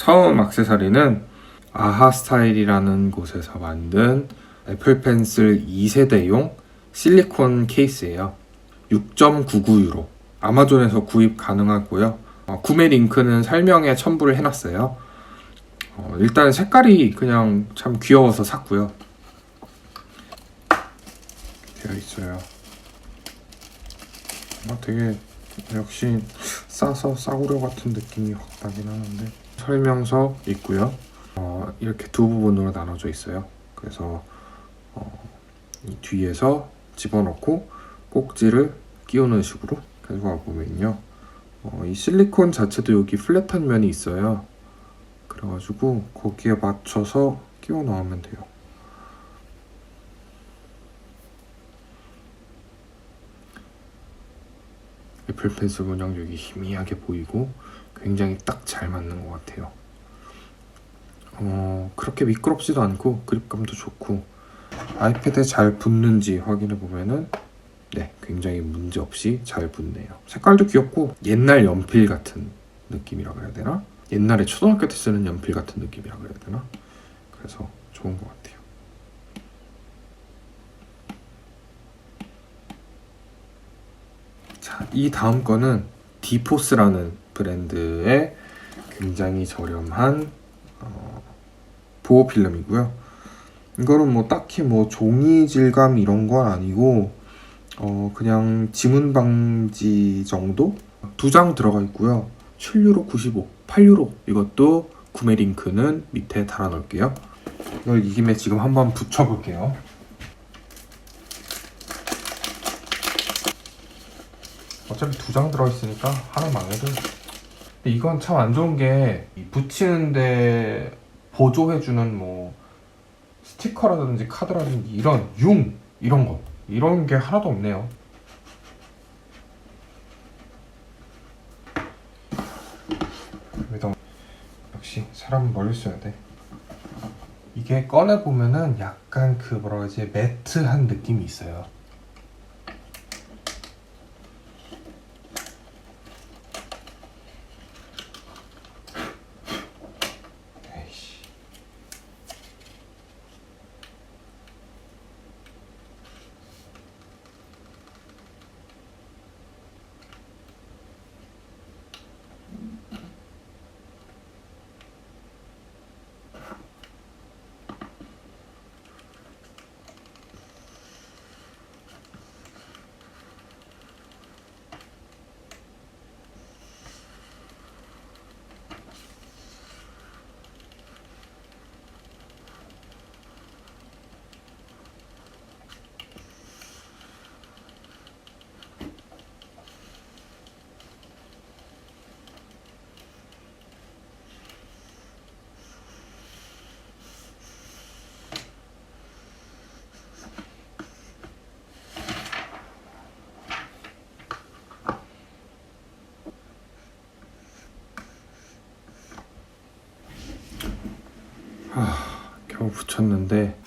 처음 악세사리는 아하 스타일이라는 곳에서 만든 애플 펜슬 2세대용 실리콘 케이스예요. 6.99유로. 아마존에서 구입 가능하고요. 어, 구매 링크는 설명에 첨부를 해놨어요. 어, 일단 색깔이 그냥 참 귀여워서 샀고요. 되어 있어요. 아, 되게 역시 싸서 싸구려 같은 느낌이 확 나긴 하는데 설명서 있고요. 어, 이렇게 두 부분으로 나눠져 있어요. 그래서 어, 이 뒤에서 집어넣고 꼭지를 끼우는 식으로 가져가 보면요. 어, 이 실리콘 자체도 여기 플랫한 면이 있어요. 그래가지고 거기에 맞춰서 끼워 넣으면 돼요. 애플 펜슬 문양 여기 희미하게 보이고 굉장히 딱 잘 맞는 것 같아요. 어, 그렇게 미끄럽지도 않고 그립감도 좋고 아이패드에 잘 붙는지 확인해 보면은 네, 굉장히 문제 없이 잘 붙네요. 색깔도 귀엽고 옛날 연필 같은 느낌이라 그래야 되나? 옛날에 초등학교 때 쓰는 연필 같은 느낌이라 그래야 되나? 그래서 좋은 것 같아요. 자, 이 다음 거는 디포스라는 브랜드의 굉장히 저렴한 어, 보호 필름이고요. 이거는 뭐 딱히 뭐 종이 질감 이런 건 아니고 어 그냥 지문 방지 정도 두 장 들어가 있고요. 7유로 95, 8유로 이것도 구매 링크는 밑에 달아 놓을게요. 이걸 이 김에 지금 한번 붙여 볼게요. 어차피 두 장 들어 있으니까 하나 망해도 근데 이건 참 안 좋은 게이 붙이는데 보조해주는 뭐 스티커라든지 카드라든지 이런 융 이런 거 이런 게 하나도 없네요. 역시 사람은 멀리 써야 돼. 이게 꺼내 보면은 약간 그 뭐라 그러지 매트한 느낌이 있어요. 겨우 붙였는데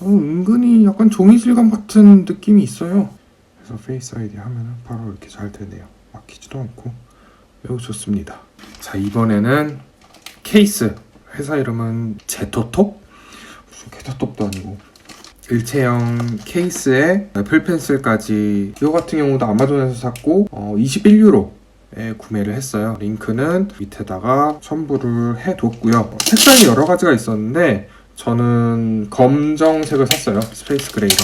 어, 은근히 약간 종이 질감 같은 느낌이 있어요. 그래서 페이스 아이디 하면은 바로 이렇게 잘 되네요. 막히지도 않고 매우 좋습니다. 자 이번에는 케이스 회사 이름은 제토톱 무슨 게토톱도 아니고 일체형 케이스에 애플 펜슬까지 이거 같은 경우도 아마존에서 샀고 어, 21유로 에 구매를 했어요. 링크는 밑에다가 첨부를 해뒀고요. 색상이 여러 가지가 있었는데 저는 검정색을 샀어요. 스페이스 그레이랑.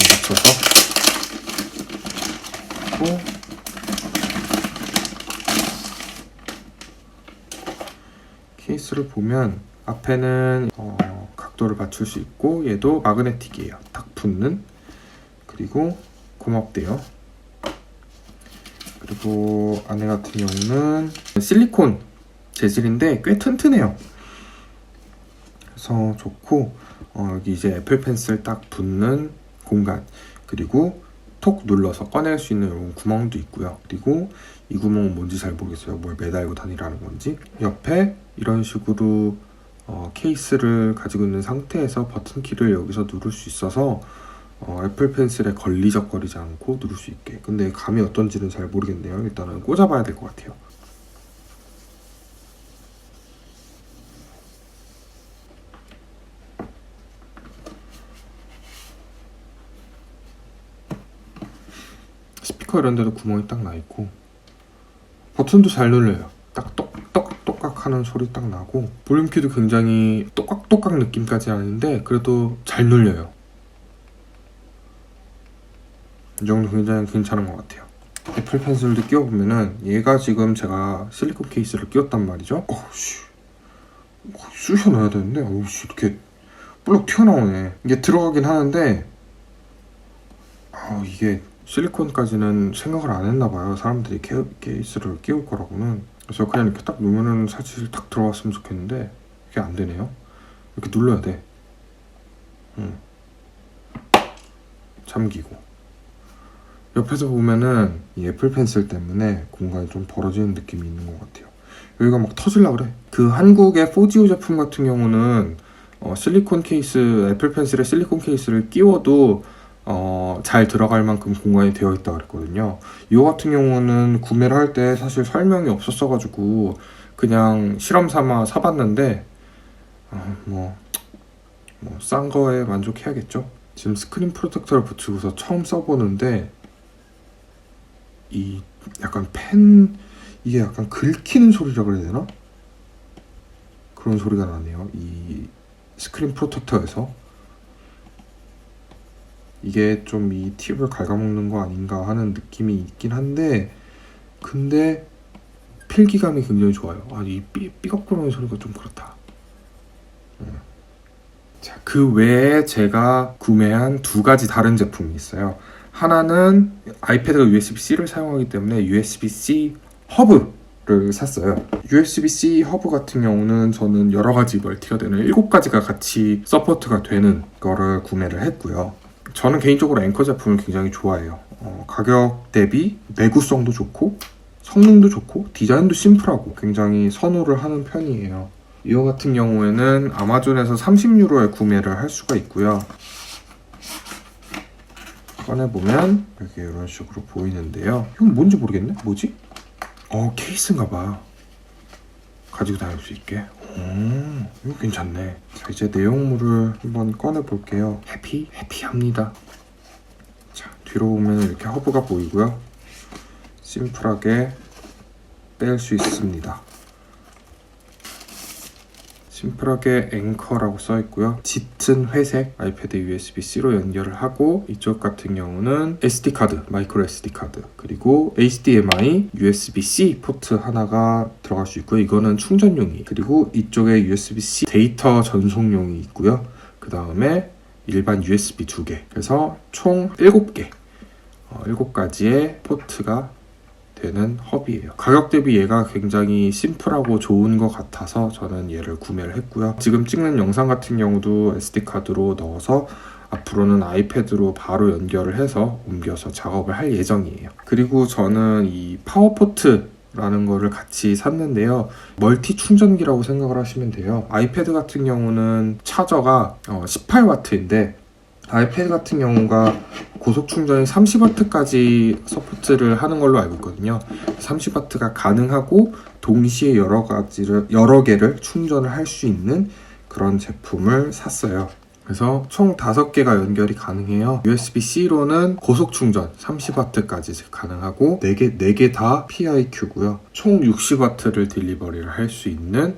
그리고 케이스를 보면 앞에는 어, 각도를 맞출 수 있고 얘도 마그네틱이에요. 딱 붙는. 그리고 고맙대요. 그리고 안에 같은 경우는 실리콘 재질인데 꽤 튼튼해요. 그래서 좋고 어, 여기 이제 애플 펜슬 딱 붙는 공간 그리고 톡 눌러서 꺼낼 수 있는 이런 구멍도 있고요. 그리고 이 구멍은 뭔지 잘 모르겠어요. 뭘 매달고 다니라는 건지. 옆에 이런 식으로 어, 케이스를 가지고 있는 상태에서 버튼 키를 여기서 누를 수 있어서 어, 애플 펜슬에 걸리적거리지 않고 누를 수 있게. 근데 감이 어떤지는 잘 모르겠네요. 일단은 꽂아봐야 될 것 같아요. 스피커 이런 데도 구멍이 딱 나 있고 버튼도 잘 눌려요. 딱 똑똑똑깍 하는 소리 딱 나고 볼륨키도 굉장히 똑깍똑깍 느낌까지 아닌데 그래도 잘 눌려요. 이 정도 굉장히 괜찮은 것 같아요. 애플 펜슬도 끼워보면은 얘가 지금 제가 실리콘 케이스를 끼웠단 말이죠. 어우씨, 쑤셔 넣어야 되는데 어우씨 이렇게 볼록 튀어나오네. 이게 들어가긴 하는데 아 이게 실리콘까지는 생각을 안 했나 봐요. 사람들이 케, 케이스를 끼울 거라고는. 그래서 그냥 이렇게 딱 놓으면은 사실 딱 들어갔으면 좋겠는데 이게 안 되네요. 이렇게 눌러야 돼. 음. 잠기고. 옆에서 보면은 이 애플 펜슬 때문에 공간이 좀 벌어지는 느낌이 있는 것 같아요. 여기가 막 터질라 그래. 그 한국의 4GO 제품 같은 경우는 어, 실리콘 케이스, 애플 펜슬에 실리콘 케이스를 끼워도 어, 잘 들어갈 만큼 공간이 되어 있다 그랬거든요. 이거 같은 경우는 구매를 할 때 사실 설명이 없었어가지고 그냥 실험 삼아 사봤는데 어, 뭐, 뭐 싼 거에 만족해야겠죠. 지금 스크린 프로텍터를 붙이고서 처음 써보는데 이 약간 펜 이게 약간 긁히는 소리라 그래야 되나? 그런 소리가 나네요. 이 스크린 프로텍터에서 이게 좀 이 팁을 갉아먹는 거 아닌가 하는 느낌이 있긴 한데 근데 필기감이 굉장히 좋아요. 삐, 삐걱거리는 소리가 좀 그렇다. 음. 자, 그 외에 제가 구매한 두 가지 다른 제품이 있어요. 하나는 아이패드가 USB-C를 사용하기 때문에 USB-C 허브를 샀어요. USB-C 허브 같은 경우는 저는 여러 가지 멀티가 되는 일곱 가지가 같이 서포트가 되는 거를 구매를 했고요. 저는 개인적으로 앵커 제품을 굉장히 좋아해요. 어, 가격 대비 내구성도 좋고 성능도 좋고 디자인도 심플하고 굉장히 선호를 하는 편이에요. 이거 같은 경우에는 아마존에서 30유로에 구매를 할 수가 있고요. 꺼내보면 이렇게 이런 식으로 보이는데요. 이건 뭔지 모르겠네? 뭐지? 어, 케이스인가 봐. 가지고 다닐 수 있게. 오, 이거 괜찮네. 자, 이제 내용물을 한번 꺼내볼게요. 해피? 해피합니다. 자, 뒤로 보면 이렇게 허브가 보이고요. 심플하게 뺄 수 있습니다. 심플하게 앵커라고 써 있고요. 짙은 회색 아이패드 USB-C로 연결을 하고 이쪽 같은 경우는 SD 카드, 마이크로 SD 카드 그리고 HDMI, USB-C 포트 하나가 들어갈 수 있고요. 이거는 충전용이 그리고 이쪽에 USB-C 데이터 전송용이 있고요. 그 다음에 일반 USB 두 개. 그래서 총 7개. 어, 7가지의 포트가 되는 헙이에요. 가격 대비 얘가 굉장히 심플하고 좋은 것 같아서 저는 얘를 구매를 했고요. 지금 찍는 영상 같은 경우도 SD카드로 넣어서 앞으로는 아이패드로 바로 연결을 해서 옮겨서 작업을 할 예정이에요. 그리고 저는 이 파워포트 라는 거를 같이 샀는데요. 멀티 충전기라고 생각을 하시면 돼요. 아이패드 같은 경우는 차저가 18W인데 아이패드 같은 경우가 고속 충전이 30W까지 서포트를 하는 걸로 알고 있거든요. 30W가 가능하고 동시에 여러 가지를 여러 개를 충전을 할 수 있는 그런 제품을 샀어요. 그래서 총 5개가 연결이 가능해요. USB-C로는 고속 충전 30W까지 가능하고 4개, 4개 다 PIQ고요. 총 60W를 딜리버리를 할 수 있는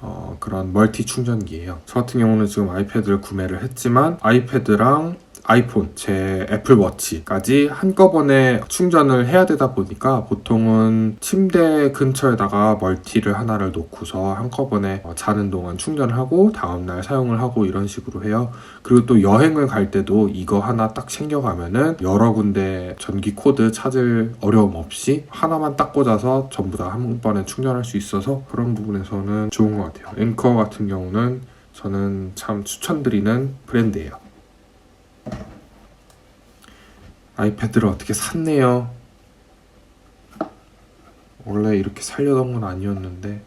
어, 그런 멀티 충전기예요. 저 같은 경우는 지금 아이패드를 구매를 했지만 아이패드랑 아이폰, 제 애플워치까지 한꺼번에 충전을 해야 되다 보니까 보통은 침대 근처에다가 멀티를 하나를 놓고서 한꺼번에 어, 자는 동안 충전을 하고 다음날 사용을 하고 이런 식으로 해요. 그리고 또 여행을 갈 때도 이거 하나 딱 챙겨가면은 여러 군데 전기 코드 찾을 어려움 없이 하나만 딱 꽂아서 전부 다 한 번에 충전할 수 있어서 그런 부분에서는 좋은 것 같아요. 앵커 같은 경우는 저는 참 추천드리는 브랜드예요. 아이패드를 어떻게 샀네요. 원래 이렇게 살려던 건 아니었는데